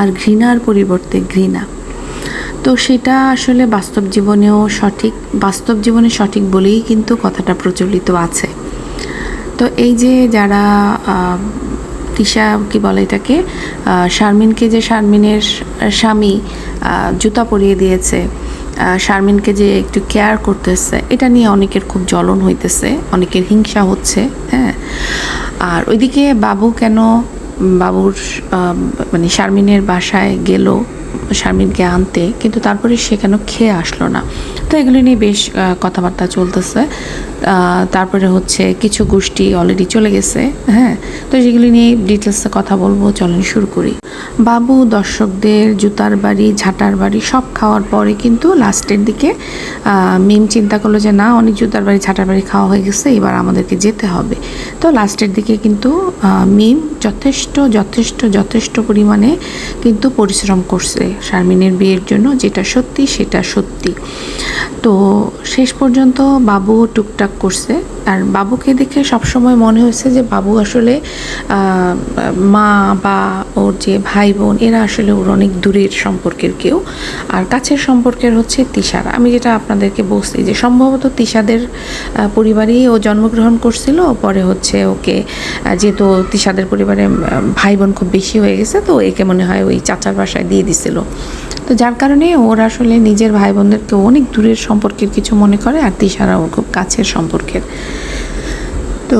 আর ঘৃণার পরিবর্তে ঘৃণা। তো সেটা আসলে বাস্তব জীবনেও সঠিক, বাস্তব জীবনে সঠিক বলেই কিন্তু কথাটা প্রচলিত আছে। তো এই যে যারা তিশা কি বলে এটাকে শারমিনকে যে শারমিনের স্বামী জুতা পরিয়ে দিয়েছে শারমিনকে যে একটু কেয়ার করতেছে, এটা নিয়ে অনেকের খুব জ্বলন হইতেছে, অনেকের হিংসা হচ্ছে হ্যাঁ। আর ওইদিকে বাবু কেন বাবুর মানে শারমিনের বাসায় গেল। শারমিনকে আনতে, কিন্তু তারপরে সে কেন খেয়ে আসলো না? তো এগুলো নিয়ে বেশ কথাবার্তা চলতেছে। তারপরে হচ্ছে কিছু গোষ্ঠী অলরেডি চলে গেছে হ্যাঁ? তো সেগুলি নিয়ে ডিটেলসে কথা বলব, চলেন শুরু করি। বাবু, দর্শকদের, জুতার বাড়ি, ঝাঁটার বাড়ি, সব খাওয়ার পরে কিন্তু লাস্টের দিকে মিম চিন্তা করল যে না, অনেক জুতার বাড়ি, ঝাঁটার বাড়ি খাওয়া হয়ে গেছে, এবার আমাদেরকে যেতে হবে। তো লাস্টের দিকে কিন্তু মিম যথেষ্ট যথেষ্ট যথেষ্ট পরিমাণে কিন্তু পরিশ্রম করছে। শারমিনের বিয়ের জন্য যেটা সত্যি সেটা সত্যি। তো শেষ পর্যন্ত বাবু টুকটাক করছে। আর বাবুকে দেখে সবসময় মনে হয়েছে যে বাবু আসলে মা বা ওর যে ভাই বোন এরা আসলে ওর অনেক দূরের সম্পর্কের কেউ। আর কাছের সম্পর্কের হচ্ছে তিশারা। আমি যেটা আপনাদেরকে বলছি যে সম্ভবত তিশাদের পরিবারেই ও জন্মগ্রহণ করছিল, পরে হচ্ছে ওকে যেহেতু তিশাদের পরিবারে ভাই বোন খুব বেশি হয়ে গেছে, তো একে মনে হয় ওই চাচার বাসায় দিয়ে দিছিল। তো যার কারণে ওর আসলে নিজের ভাই বোনদেরকে অনেক দূরের সম্পর্কের কিছু মনে করে, আর তিশারা ওর খুব কাছের সম্পর্কের। তো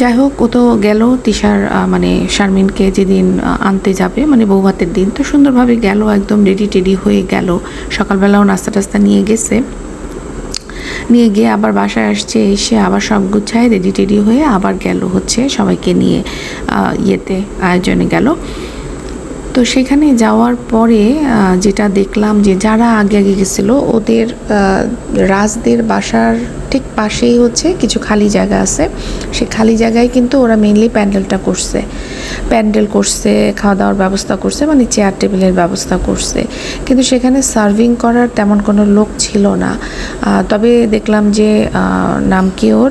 যাই হোক, ও তো গেল, তিশার মানে শারমিনকে যেদিন আনতে যাবে মানে বৌভাতের দিন, তো সুন্দরভাবে গেল, একদম রেডি টেডি হয়ে গেল। সকালবেলাও নাস্তা টাস্তা নিয়ে গেছে। নিয়ে গিয়ে আবার বাসায় আসছে, এসে আবার সব গুছায় রেডি টেডি হয়ে আবার গেল হচ্ছে সবাইকে নিয়ে ইয়েতে, আয়োজনে গেল। তো সেখানে যাওয়ার পরে যেটা দেখলাম যে যারা আগে আগে গেছিল, ওদের রাজদের বাসার ঠিক পাশেই হচ্ছে কিছু খালি জায়গা আছে। সেই খালি জায়গায় কিন্তু ওরা মেইনলি প্যান্ডেলটা করছে। প্যান্ডেল করছে খাওয়া দাওয়ার ব্যবস্থা করছে মানে চেয়ার টেবিলের ব্যবস্থা করছে। কিন্তু সেখানে সার্ভিং করার তেমন কোনো লোক ছিল না। তবে দেখলাম যে নাম কি ওর?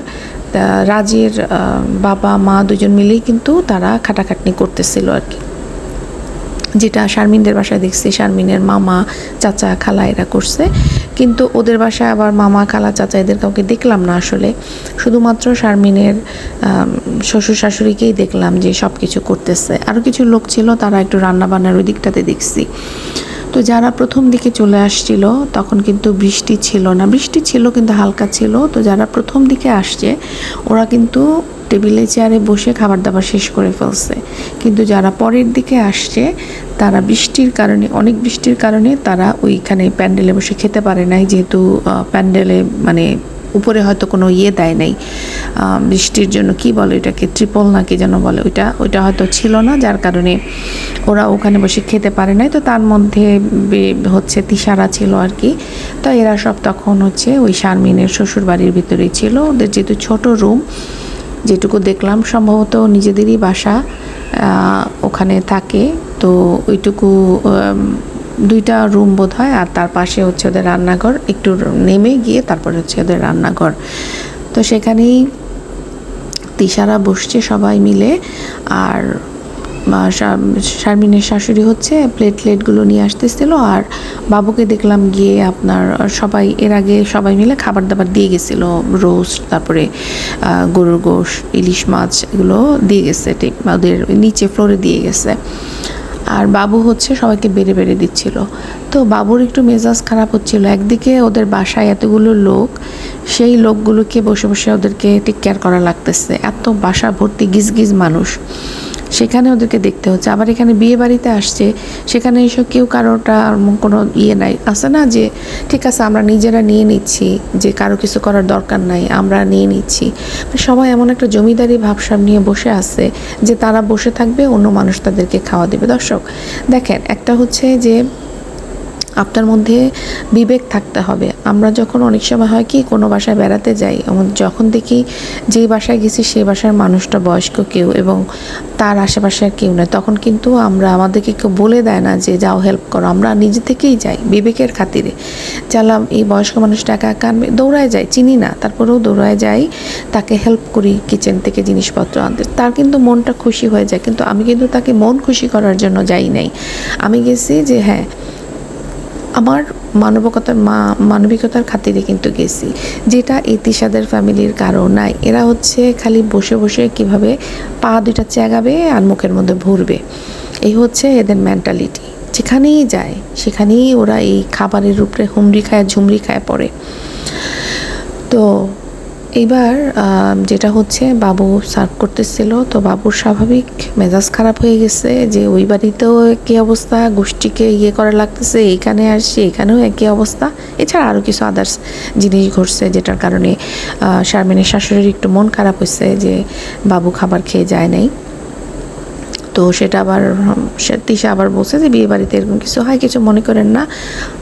রাজের বাবা, মা দুজন মিলেই কিন্তু তারা খাটাখাটনি করতেছিল আর কি। যেটা শারমিনদের বাসায় দেখছি, শারমিনের মামা, চাচা, খালা এরা করছে। কিন্তু ওদের বাসায় আবার মামা, খালা, চাচা এদের কাউকে দেখলাম না আসলে। শুধুমাত্র শারমিনের শ্বশুর শাশুড়িকেই দেখলাম যে সব কিছু করতেছে। আরও কিছু লোক ছিল, তারা একটু রান্না বান্নার ওই দিকটাতে দেখছি। তো যারা প্রথম দিকে চলে আসছিল, তখন কিন্তু বৃষ্টি ছিল না। বৃষ্টি ছিল, কিন্তু হালকা ছিল। তো যারা প্রথম দিকে আসছে, ওরা কিন্তু টেবিলে চেয়ারে বসে খাবার দাবার শেষ করে ফেলছে। কিন্তু যারা পরের দিকে আসছে, তারা বৃষ্টির কারণে, অনেক বৃষ্টির কারণে তারা ওইখানে প্যান্ডেলে বসে খেতে পারে নাই, যেহেতু প্যান্ডেলে মানে উপরে হয়তো কোনো ইয়ে দেয় নাই। বৃষ্টির জন্য কি বলে এটাকে ট্রিপল না কি যেন বলে ওইটা ওইটা হয়তো ছিল না, যার কারণে ওরা ওখানে বসে খেতে পারে নাই। তো তার মধ্যে হচ্ছে তিসারা ছিল আর কি। তো এরা সব তখন হচ্ছে ওই শারমিনের শ্বশুর বাড়ির ভিতরেই ছিল। ওদের যেহেতু ছোট রুম যেটুকু দেখলাম, সম্ভবত নিজেদেরই বাসা ওখানে থাকে। তো ওইটুকু দুইটা রুম বোধ হয় আর তার পাশে হচ্ছে ওদের রান্নাঘর। একটু নেমে গিয়ে তারপরে হচ্ছে ওদের রান্নাঘর। তো সেখানেই তিসারা বসছে সবাই মিলে, আর শারমিনের শাশুড়ি হচ্ছে প্লেট প্লেটগুলো নিয়ে আসতেছিল আর বাবুকে দেখলাম গিয়ে আপনার সবাই, এর আগে সবাই মিলে খাবার দাবার দিয়ে গেছিল, রোস্ট, তারপরে গরুর গোশ, ইলিশ মাছ, এগুলো দিয়ে গেছে, ঠিক, ওদের নিচে ফ্লোরে দিয়ে গেছে। আর বাবু হচ্ছে সবাইকে বেড়ে বেড়ে দিচ্ছিল। তো বাবুর একটু মেজাজ খারাপ হচ্ছিল, একদিকে ওদের বাসায় এতগুলো লোক, সেই লোকগুলোকে বসে বসে ওদেরকে টেক কেয়ার করা লাগতেছে, এত বাসা ভর্তি গিজ গিজ মানুষ। সেখানে ওদেরকে দেখতে হচ্ছে। আবার এখানে বিয়ে বাড়িতে আসছে, সেখানে এসব কেউ কারোটা কোনো ইয়ে নাই। আছে না যে, ঠিক আছে, আমরা নিজেরা নিয়ে নিচ্ছি, যে কারও কিছু করার দরকার নাই, আমরা নিয়ে নিচ্ছি। সবাই এমন একটা জমিদারি ভাবসাব নিয়ে বসে আছে যে তারা বসে থাকবে, অন্য মানুষ তাদেরকে খাওয়া দেবে। দর্শক, দেখেন, একটা হচ্ছে যে আপনার মধ্যে বিবেক থাকতে হবে। আমরা যখন অনেক সময় হয় কি, কোনো বাসায় বেড়াতে যাই যখন দেখি যেই বাসায় গেছি সেই বাসার মানুষটা বয়স্ক কেউ এবং তার আশেপাশে আর কেউ নেই, তখন কিন্তু আমরা আমাদেরকে কেউ বলে দেয় না যে, যাও হেল্প করো। আমরা নিজে থেকেই যাই বিবেকের খাতিরে। চালাম, এই বয়স্ক মানুষটা একা একা দৌড়ায় যাই, চিনি না। তারপরেও দৌড়ায় যাই, তাকে হেল্প করি কিচেন থেকে জিনিসপত্র আনতে। তার কিন্তু মনটা খুশি হয়ে যায়, কিন্তু আমি কিন্তু তাকে মন খুশি করার জন্য যাই নাই। আমি গেছি যে হ্যাঁ আমার মানবিকতার মা, মানবিকতার খাতিরে কিন্তু গেছি। যেটা ইতিসাদের ফ্যামিলির কারণ নাই। এরা হচ্ছে খালি বসে বসে কীভাবে পা দুইটা চেগাবে আর মুখের মধ্যে ভরবে। এই হচ্ছে এদের মেন্টালিটি যেখানেই যায়, সেখানেই ওরা এই খাবারের উপরে হুমড়ি খায়, ঝুমড়ি খায় পড়ে। তো এইবার যেটা হচ্ছে বাবু সার্ভ করতেছিল, তো বাবুর স্বাভাবিক মেজাজ খারাপ হয়ে গেছে যে ওই বাড়িতেও একই অবস্থা, গোষ্ঠীকে ইয়ে করা লাগতেছে এইখানে আসছি, এখানেও একই অবস্থা। এছাড়া আরও কিছু আদার্স জিনিস ঘটছে যেটার কারণে শারমিনের শাশুড়ির একটু মন খারাপ হয়েছে যে বাবু খাবার খেয়ে যায় নাই। তো সেটা আবার তিশা আবার বলছে যে বিয়ে বাড়িতে এরকম কিছু হয়, কিছু মনে করেন না।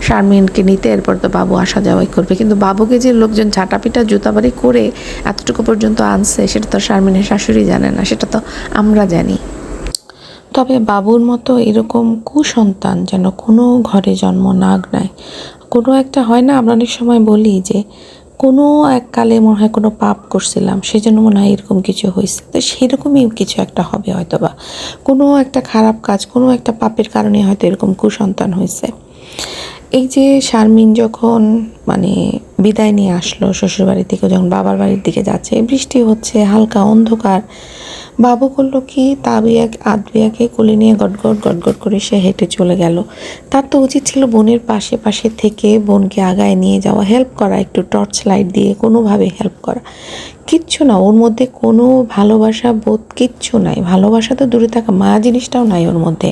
শারমিনকে নিতে এরপর তো বাবু আসা যাওয়াই করবে। কিন্তু বাবুকে যে লোকজন ঝাঁটাপিটা, জুতাবাড়ি করে এতটুকু পর্যন্ত আনছে, সেটা তো শারমিনের শাশুড়ি জানে না, সেটা তো আমরা জানি। তবে বাবুর মতো এরকম কুসন্তান যেন কোনো ঘরে জন্ম নাগ নেয়। কোনো একটা হয় না, আমরা অনেক সময় বলি যে কোনো এক কালে মনে হয় কোনো পাপ করছিলাম সেই জন্য মনে হয় এরকম কিছু হয়েছে। তো সেরকমই কিছু একটা হবে হয়তো বা কোনো একটা খারাপ কাজ, কোনো একটা পাপের কারণে হয়তো এরকম কুসন্তান হয়েছে। এই যে শারমিন যখন মানে বিদায় নিয়ে আসলো শ্বশুরবাড়ির থেকে যখন বাবার বাড়ির দিকে যাচ্ছে, বৃষ্টি হচ্ছে, হালকা অন্ধকার বাবু করল কি? তাবিয়া আদবিয়াকে কোলে নিয়ে গটগট গটগট করে সে হেঁটে চলে গেল। তার তো উচিত ছিল বোনের পাশে পাশে থেকে বোনকে আগায় নিয়ে যাওয়া, হেল্প করা, একটু টর্চ লাইট দিয়ে কোনোভাবে হেল্প করা। কিচ্ছু না, ওর মধ্যে কোনো ভালোবাসা বোধ কিচ্ছু নাই। ভালোবাসা তো দূরে থাকা মা জিনিসটাও নাই ওর মধ্যে।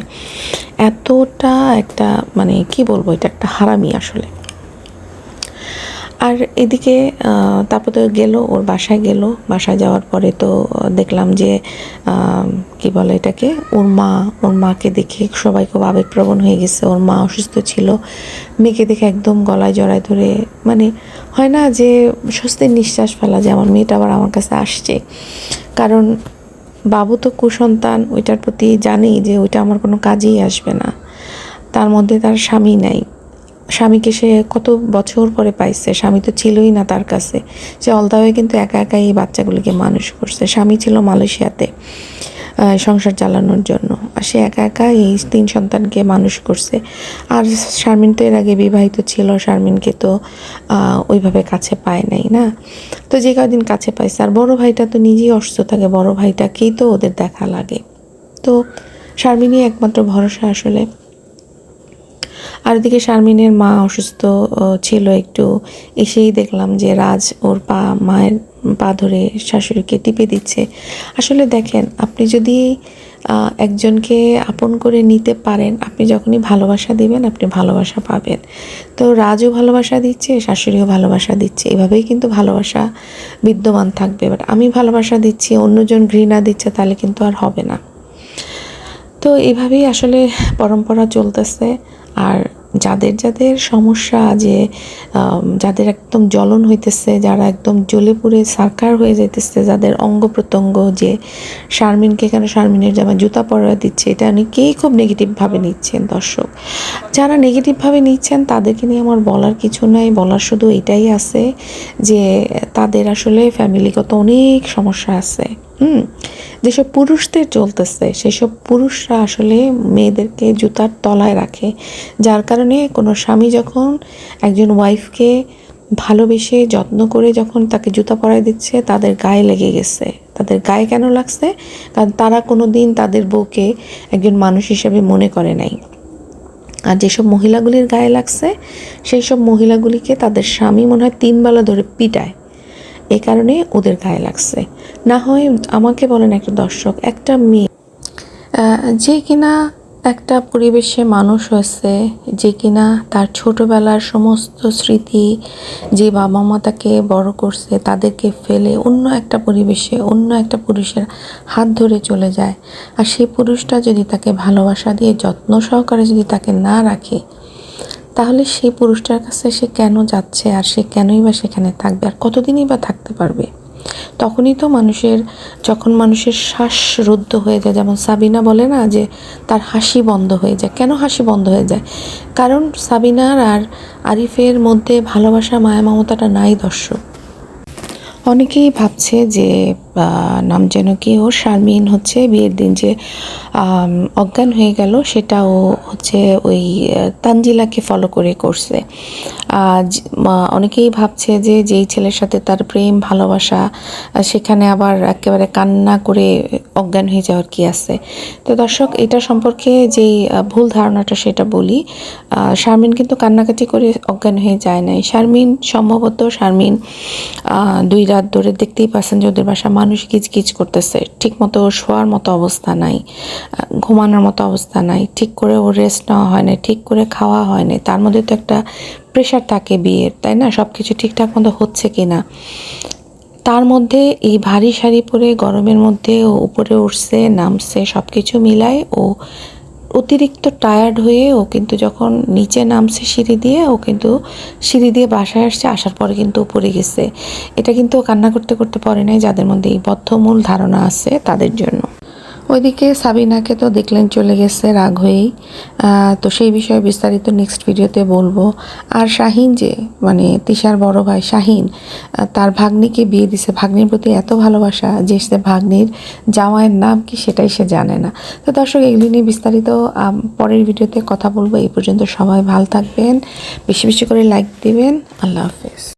এতটা একটা মানে কি বলব, এটা একটা হারামি আসলে। আর এদিকে তারপর তো গেল, ওর বাসায় গেল। বাসায় যাওয়ার পরে তো দেখলাম যে কি বলে এটাকে, ওর মা, ওর মাকে দেখে সবাই খুব আবেগপ্রবণ হয়ে গেছে। ওর মা অসুস্থ ছিল। মেয়েকে দেখে একদম গলায় জড়ায় ধরে মানে হয় না যে স্বস্তির নিঃশ্বাস ফেলা যে আমার মেয়েটা আবার আমার কাছে আসছে। কারণ বাবু তো কুসন্তান, ওইটার প্রতি জানেই যে ওইটা আমার কোনো কাজেই আসবে না। তার মধ্যে তার স্বামী নাই। স্বামীকে সে কত বছর পরে পাইছে? স্বামী তো ছিলই না তার কাছে। সে অলদা হয়ে কিন্তু একা একা এই বাচ্চাগুলিকে মানুষ করছে। স্বামী ছিল মালয়েশিয়াতে সংসার চালানোর জন্য। আর সে একা একা এই তিন সন্তানকে মানুষ করছে। আর শারমিন তো এর আগে বিবাহিত ছিল, শারমিনকে তো ওইভাবে কাছে পায় নাই, না? তো যে কদিন কাছে পাইছে। আর বড় ভাইটা তো নিজেই অসুস্থ থাকে। বড় ভাইটাকেই তো ওদের দেখা লাগে। তো শারমিনই একমাত্র ভরসা আসলে। আর এদিকে শারমিনের মা অসুস্থ ছিল একটু। এসেই দেখলাম যে রাজ ওর পা, মায়ের পা ধরে শাশুড়িকে টিপে দিচ্ছে। আসলে দেখেন, আপনি যদি একজনকে আপন করে নিতে পারেন, আপনি যখনই ভালোবাসা দিবেন, আপনি ভালোবাসা পাবেন। তো রাজও ভালোবাসা দিচ্ছে, শাশুড়িও ভালোবাসা দিচ্ছে। এভাবেই কিন্তু ভালোবাসা বিদ্যমান থাকবে। বাট আমি ভালোবাসা দিচ্ছি, অন্যজন ঘৃণা দিচ্ছে, তাহলে কিন্তু আর হবে না। তো এভাবেই আসলে পরম্পরা চলতেছে। আর যাদের যাদের সমস্যা যে যাদের একদম জ্বলন হইতেছে, যারা একদম জ্বলে পুড়ে সারকার হয়ে যাইতেছে, যাদের অঙ্গ প্রত্যঙ্গ যে, শারমিনকে কেন শারমিনের জামা জুতা পরা দিচ্ছে, এটা অনেকেই খুব নেগেটিভভাবে নিচ্ছেন, দর্শক। যারা নেগেটিভভাবে নিচ্ছেন, তাদেরকে নিয়ে আমার বলার কিছু নাই, বলার শুধু এটাই আছে যে, তাদের আসলে ফ্যামিলিগত অনেক সমস্যা আছে। হুম, যেসব পুরুষদের চলতেছে, সেসব পুরুষরা আসলে মেয়েদেরকে জুতার তলায় রাখে। যার কারণে কোনো স্বামী যখন একজন ওয়াইফকে ভালোবেসে যত্ন করে যখন তাকে জুতা পরাই দিচ্ছে, তাদের গায়ে লেগে গেছে। তাদের গায়ে কেন লাগছে? কারণ তারা কোনো দিন তাদের বউকে একজন মানুষ হিসেবে মনে করে নাই। আর যেসব মহিলাগুলির গায়ে লাগছে সেই সব মহিলাগুলিকে তাদের স্বামী মনে হয় তিনবেলা ধরে পিটায়। এ কারণে ওদের গায়ে লাগছে। না হয় আমাকে বলেন একটা দর্শক, একটা মেয়ে যে কিনা একটা পরিবেশে মানুষ হয়েছে, যে কিনা তার ছোটবেলার সমস্ত স্মৃতি, যে বাবা মা তাকে বড় করছে, তাদেরকে ফেলে অন্য একটা পরিবেশে, অন্য একটা পুরুষের হাত ধরে চলে যায়। আর সেই পুরুষটা যদি তাকে ভালোবাসা দিয়ে, যত্ন সহকারে যদি তাকে না রাখে তাহলে সেই পুরুষটার কাছে সে কেন যাচ্ছে? আর সে কেনই বা সেখানে থাকবে? আর কতদিনই বা থাকতে পারবে? তখনই তো মানুষের, যখন মানুষের শ্বাস রুদ্ধ হয়ে যায়, যেমন সাবিনা বলে না যে তার হাসি বন্ধ হয়ে যায়। কেন হাসি বন্ধ হয়ে যায়? কারণ সাবিনার আর আরিফের মধ্যে ভালোবাসা, মায়া, মমতাটা নাই দর্শক। অনেকেই ভাবছে যে নাম যেন কি ও শারমিন হচ্ছে বিয়ের দিন যে অজ্ঞান হয়ে গেল সেটা ও হচ্ছে ওই তানজিলাকে ফলো করে করছে। অনেকেই ভাবছে যে, যেই ছেলের সাথে তার প্রেম, ভালোবাসা সেখানে আবার একেবারে কান্না করে অজ্ঞান হয়ে যাওয়ার কি আছে? তো দর্শক, এটা সম্পর্কে যেই ভুল ধারণাটা সেটা বলি শারমিন কিন্তু কান্নাকাটি করে অজ্ঞান হয়ে যায় নাই। শারমিন, সম্ভবত শারমিন দুই রাত ধরে দেখতেই পাচ্ছেন যে ওদের বাসা মানুষ কিচকিচ করতেছে। ঠিক মতো ওর শোয়ার মতো অবস্থা নাই, ঘুমানোর মতো অবস্থা নাই, ঠিক করে ওর রেস্ট নেওয়া হয় না ঠিক করে খাওয়া হয় না তার মধ্যে তো একটা প্রেশার থাকে বিয়ের, তাই না? সব কিছু ঠিকঠাক মতো হচ্ছে কি না তার মধ্যে এই ভারী শাড়ি পরে গরমের মধ্যে ও উপরে উঠছে, নামছে সব কিছু মিলায় ও অতিরিক্ত টায়ার্ড হয়ে ও কিন্তু যখন নিচে নামছে সিঁড়ি দিয়ে, ও কিন্তু সিঁড়ি দিয়ে বাসায় আসছে, আসার পরে কিন্তু উপরে গেছে। এটা কিন্তু কান্না করতে করতে পারে নাই, যাদের মধ্যে এই বদ্ধমূল ধারণা আছে তাদের জন্য। ওইদিকে সাবিনাকে তো দেখলেন চলে গেছে রাগ হয়েই। তো সেই বিষয়ে বিস্তারিত নেক্সট ভিডিওতে বলব। আর শাহিন যে মানে তিশার বড় ভাই শাহিন তার ভাগ্নিকে বিয়ে দিছে। ভাগ্নির প্রতি এত ভালোবাসা যে সে ভাগ্নির জামাইয়ের নাম কি সেটাই সে জানে না। তো দর্শক, এগুলি নিয়ে বিস্তারিত পরের ভিডিওতে কথা বলব। এই পর্যন্ত সবাই ভালো থাকবেন। বেশি বেশি করে লাইক দিবেন। আল্লাহ হাফেজ।